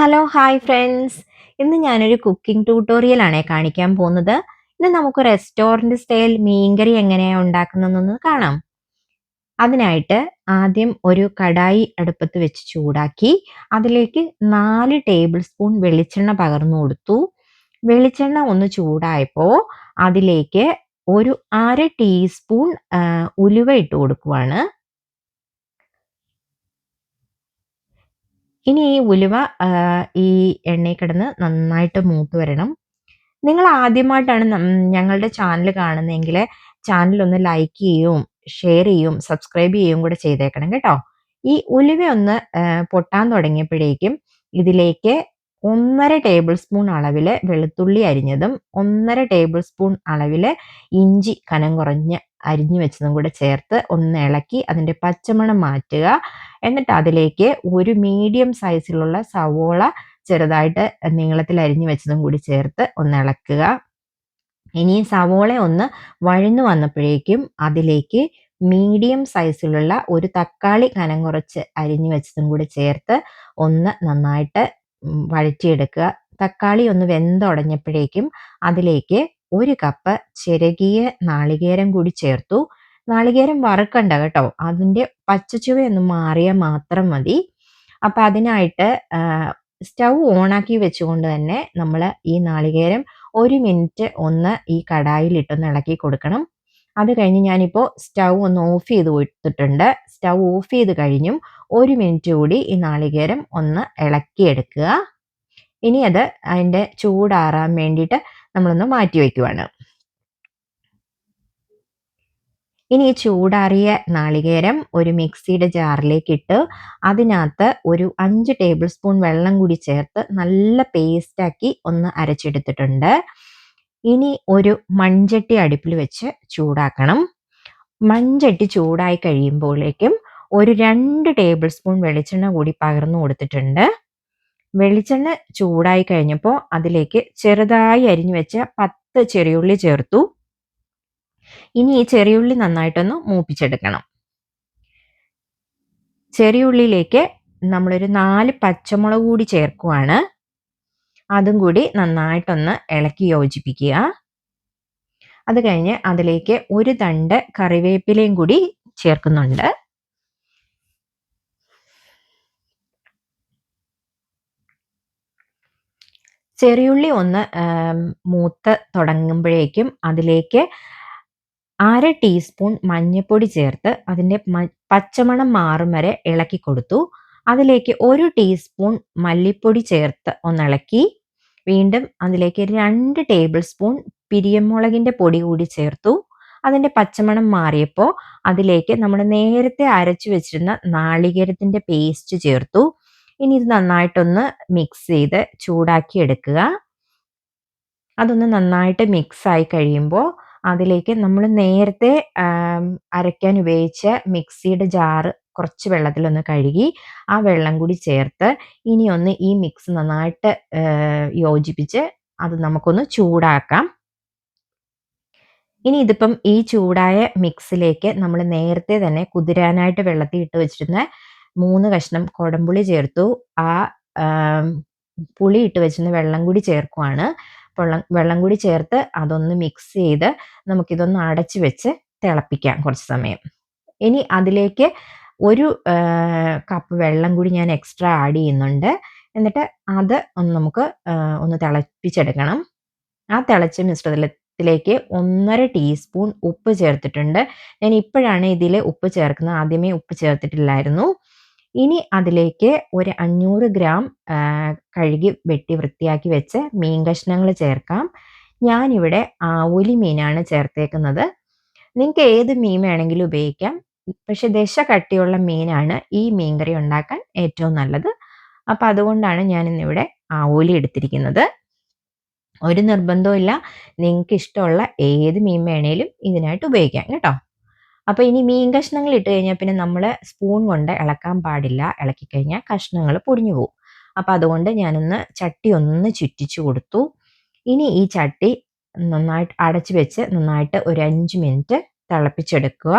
Hello hi friends ഇന്ന് ഞാനൊരു cooking tutorial ആണ് കാണിക്കാൻ പോകുന്നത്. ഇന്ന് നമുക്ക് റെസ്റ്റോറന്റ് സ്റ്റൈൽ മീൻകറി എങ്ങനെയാണ് ഉണ്ടാക്കുന്നതെന്ന് കാണാം. അതിനായിട്ട് ആദ്യം ഒരു കടായി അടുപ്പത്ത് വെച്ച് ചൂടാക്കി അതിലേക്ക് നാല് ടേബിൾ സ്പൂൺ വെളിച്ചെണ്ണ പകർന്നു കൊടുത്തു. വെളിച്ചെണ്ണ ഒന്ന് ചൂടായപ്പോൾ അതിലേക്ക് ഒരു അര ടീസ്പൂൺ ഉലുവ ഇട്ട് കൊടുക്കുവാണ്. ഇനി ഈ ഉലുവ ഈ എണ്ണയിൽ കിടന്ന് നന്നായിട്ട് മൂത്ത് വരണം. നിങ്ങൾ ആദ്യമായിട്ടാണ് ഞങ്ങളുടെ ചാനൽ കാണുന്നതെങ്കിൽ ചാനൽ ഒന്ന് ലൈക്ക് ചെയ്യും ഷെയർ ചെയ്യും സബ്സ്ക്രൈബ് ചെയ്യും കൂടെ ചെയ്തേക്കണം കേട്ടോ. ഈ ഉലുവ ഒന്ന് പൊട്ടാൻ തുടങ്ങിയപ്പോഴേക്കും ഇതിലേക്ക് ഒന്നര ടേബിൾ സ്പൂൺ അളവിൽ വെളുത്തുള്ളി അരിഞ്ഞതും ഒന്നര ടേബിൾ സ്പൂൺ അളവിൽ ഇഞ്ചി കനം കുറഞ്ഞ് അരിഞ്ഞു വെച്ചതും കൂടെ ചേർത്ത് ഒന്ന് ഇളക്കി അതിന്റെ പച്ചമണം മാറ്റുക. എന്നിട്ട് അതിലേക്ക് ഒരു മീഡിയം സൈസിലുള്ള സവോള ചെറുതായിട്ട് നീളത്തിൽ അരിഞ്ഞു വെച്ചതും കൂടി ചേർത്ത് ഒന്ന് ഇളക്കുക. ഇനി സവോള ഒന്ന് വഴന്നു വന്നപ്പോഴേക്കും അതിലേക്ക് മീഡിയം സൈസിലുള്ള ഒരു തക്കാളി കനം കുറച്ച് അരിഞ്ഞു വെച്ചതും കൂടി ചേർത്ത് ഒന്ന് നന്നായിട്ട് വഴറ്റിയെടുക്കുക. തക്കാളി ഒന്ന് വെന്തുടഞ്ഞപ്പോഴേക്കും അതിലേക്ക് ഒരു കപ്പ് ചിരകിയ നാളികേരം കൂടി ചേർത്തു. നാളികേരം വറുക്കണ്ട കേട്ടോ. അതിന്റെ പച്ചച്ചുവയൊന്ന് മാറിയാൽ മാത്രം മതി. അപ്പം അതിനായിട്ട് സ്റ്റൗ ഓണാക്കി വെച്ചുകൊണ്ട് തന്നെ നമ്മൾ ഈ നാളികേരം ഒരു മിനിറ്റ് ഒന്ന് ഈ കടായിലിട്ടൊന്ന് ഇളക്കി കൊടുക്കണം. അത് കഴിഞ്ഞ് ഞാനിപ്പോൾ സ്റ്റൗ ഒന്ന് ഓഫ് ചെയ്ത് കൊടുത്തിട്ടുണ്ട്. സ്റ്റൗ ഓഫ് ചെയ്ത് കഴിഞ്ഞും ഒരു മിനിറ്റ് കൂടി ഈ നാളികേരം ഒന്ന് ഇളക്കിയെടുക്കുക. ഇനി അത് അതിന്റെ ചൂടാറാൻ വേണ്ടിയിട്ട് നമ്മളൊന്ന് മാറ്റി വയ്ക്കുവാണ്. ഇനി ചൂടാറിയ നാളികേരം ഒരു മിക്സിയുടെ ജാറിലേക്ക് ഇട്ട് അതിനകത്ത് ഒരു അഞ്ച് ടേബിൾ സ്പൂൺ വെള്ളം കൂടി ചേർത്ത് നല്ല പേസ്റ്റാക്കി ഒന്ന് അരച്ചെടുത്തിട്ടുണ്ട്. ഇനി ഒരു മൺചട്ടി അടുപ്പിൽ വെച്ച് ചൂടാക്കണം. മൺചട്ടി ചൂടായി കഴിയുമ്പോഴേക്കും ഒരു രണ്ട് ടേബിൾ സ്പൂൺ വെളിച്ചെണ്ണ കൂടി പകർന്നു കൊടുത്തിട്ടുണ്ട്. വെളിച്ചെണ്ണ ചൂടായി കഴിഞ്ഞപ്പോൾ അതിലേക്ക് ചെറുതായി അരിഞ്ഞു വെച്ച പത്ത് ചെറിയുള്ളി ചേർത്തു. ഇനി ഈ ചെറിയുള്ളി നന്നായിട്ടൊന്ന് മൂപ്പിച്ചെടുക്കണം. ചെറിയുള്ളിയിലേക്ക് നമ്മളൊരു നാല് പച്ചമുളക് കൂടി ചേർക്കുവാണ്. അതും കൂടി നന്നായിട്ടൊന്ന് ഇളക്കി യോജിപ്പിക്കുക. അത് കഴിഞ്ഞ് അതിലേക്ക് ഒരു തണ്ട് കറിവേപ്പിലയും കൂടി ചേർക്കുന്നുണ്ട്. ചെറിയുള്ളി ഒന്ന് മൂത്ത് തുടങ്ങുമ്പോഴേക്കും അതിലേക്ക് അര ടീസ്പൂൺ മഞ്ഞൾപ്പൊടി ചേർത്ത് അതിന്റെ പച്ചമണം മാറും വരെ ഇളക്കി കൊടുത്തു. അതിലേക്ക് ഒരു ടീസ്പൂൺ മല്ലിപ്പൊടി ചേർത്ത് ഒന്നിളക്കി വീണ്ടും അതിലേക്ക് രണ്ട് ടേബിൾ സ്പൂൺ പിരിയമുളകിന്റെ പൊടി കൂടി ചേർത്തു. അതിന്റെ പച്ചമണം മാറിയപ്പോൾ അതിലേക്ക് നമ്മൾ നേരത്തെ അരച്ചു വെച്ചിരുന്ന നാളികേരത്തിന്റെ പേസ്റ്റ് ചേർത്തു. ഇനി ഇത് നന്നായിട്ടൊന്ന് മിക്സ് ചെയ്ത് ചൂടാക്കി എടുക്കുക. അതൊന്ന് നന്നായിട്ട് മിക്സ് ആയി കഴിയുമ്പോൾ അതിലേക്ക് നമ്മൾ നേരത്തെ അരയ്ക്കാൻ ഉപയോഗിച്ച മിക്സിയുടെ ജാറ് കുറച്ച് വെള്ളത്തിലൊന്ന് കഴുകി ആ വെള്ളം കൂടി ചേർത്ത് ഇനി ഒന്ന് ഈ മിക്സ് നന്നായിട്ട് യോജിപ്പിച്ച് അത് നമുക്കൊന്ന് ചൂടാക്കാം. ഇനി ഇതിപ്പം ഈ ചൂടായ മിക്സിലേക്ക് നമ്മൾ നേരത്തെ തന്നെ കുതിരാനായിട്ട് വെള്ളത്തിൽ ഇട്ട് വെച്ചിരുന്ന മൂന്ന് കഷ്ണം കുടംപുളി ചേർത്തു. ആ പുളി ഇട്ട് വെച്ചിരുന്ന വെള്ളം കൂടി ചേർക്കുവാണ്. വെള്ളം വെള്ളം കൂടി ചേർത്ത് അതൊന്ന് മിക്സ് ചെയ്ത് നമുക്കിതൊന്ന് അടച്ചു വെച്ച് തിളപ്പിക്കാം കുറച്ച് സമയം. ഇനി അതിലേക്ക് ഒരു കപ്പ് വെള്ളം കൂടി ഞാൻ എക്സ്ട്രാ ആഡ് ചെയ്യുന്നുണ്ട്. എന്നിട്ട് അത് ഒന്ന് നമുക്ക് ഒന്ന് തിളപ്പിച്ചെടുക്കണം. ആ തിളച്ച മിശ്രിതത്തിലേക്ക് ഒന്നര ടീസ്പൂൺ ഉപ്പ് ചേർത്തിട്ടുണ്ട്. ഞാൻ ഇപ്പോഴാണ് ഇതിൽ ഉപ്പ് ചേർക്കുന്നത്. ആദ്യമേ ഉപ്പ് ചേർത്തിട്ടില്ലായിരുന്നു. ഇനി അതിലേക്ക് ഒരു അഞ്ഞൂറ് ഗ്രാം കഴുകി വെട്ടി വൃത്തിയാക്കി വെച്ച് മീൻ കഷ്ണങ്ങൾ ചേർക്കാം. ഞാനിവിടെ ആവൂലി മീനാണ് ചേർത്തേക്കുന്നത്. നിങ്ങൾക്ക് ഏത് മീൻ വേണമെങ്കിലും ഉപയോഗിക്കാം. പക്ഷെ ദശ കട്ടിയുള്ള മീനാണ് ഈ മീൻകറി ഉണ്ടാക്കാൻ ഏറ്റവും നല്ലത്. അപ്പം അതുകൊണ്ടാണ് ഞാൻ ഇന്നിവിടെ ആവൂലി എടുത്തിരിക്കുന്നത്. ഒരു നിർബന്ധവും ഇല്ല നിങ്ങൾക്ക് ഇഷ്ടമുള്ള ഏത് മീൻ വേണേലും ഇതിനായിട്ട് ഉപയോഗിക്കാം. കേട്ടോ? അപ്പോൾ ഇനി മീൻ കഷ്ണങ്ങൾ ഇട്ട് കഴിഞ്ഞാൽ പിന്നെ നമ്മൾ സ്പൂൺ കൊണ്ട് ഇളക്കാൻ പാടില്ല. ഇളക്കി കഴിഞ്ഞാൽ കഷ്ണങ്ങൾ പൊടിഞ്ഞു പോകും അപ്പോൾ അതുകൊണ്ട് ഞാനൊന്ന് ചട്ടി ഒന്ന് ചുറ്റിച്ചു കൊടുത്തു. ഇനി ഈ ചട്ടി നന്നായിട്ട് അടച്ചു വെച്ച് നന്നായിട്ട് ഒരു അഞ്ച് മിനിറ്റ് തിളപ്പിച്ചെടുക്കുക.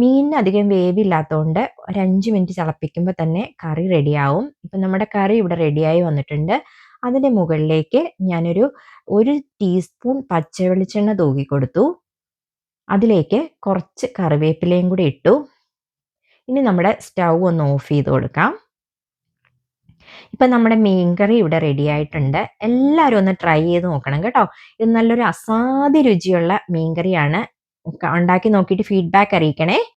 മീനിന് അധികം വേവില്ലാത്തതുകൊണ്ട് ഒരു അഞ്ച് മിനിറ്റ് തിളപ്പിക്കുമ്പോൾ തന്നെ കറി റെഡിയാവും. ഇപ്പം നമ്മുടെ കറി ഇവിടെ റെഡിയായി വന്നിട്ടുണ്ട്. അതിന്റെ മുകളിലേക്ക് ഞാനൊരു ഒരു ടീസ്പൂൺ പച്ച വെളിച്ചെണ്ണ തൂക്കി കൊടുത്തു. അതിലേക്ക് കുറച്ച് കറിവേപ്പിലയും കൂടി ഇട്ടു. ഇനി നമ്മുടെ സ്റ്റൗ ഒന്ന് ഓഫ് ചെയ്ത് കൊടുക്കാം. ഇപ്പം നമ്മുടെ മീൻകറി ഇവിടെ റെഡി ആയിട്ടുണ്ട്. എല്ലാവരും ഒന്ന് ട്രൈ ചെയ്ത് നോക്കണം കേട്ടോ. ഇത് നല്ലൊരു അസാധ്യ രുചിയുള്ള മീൻകറിയാണ്. ഉണ്ടാക്കി നോക്കിയിട്ട് ഫീഡ്ബാക്ക് അറിയിക്കണേ.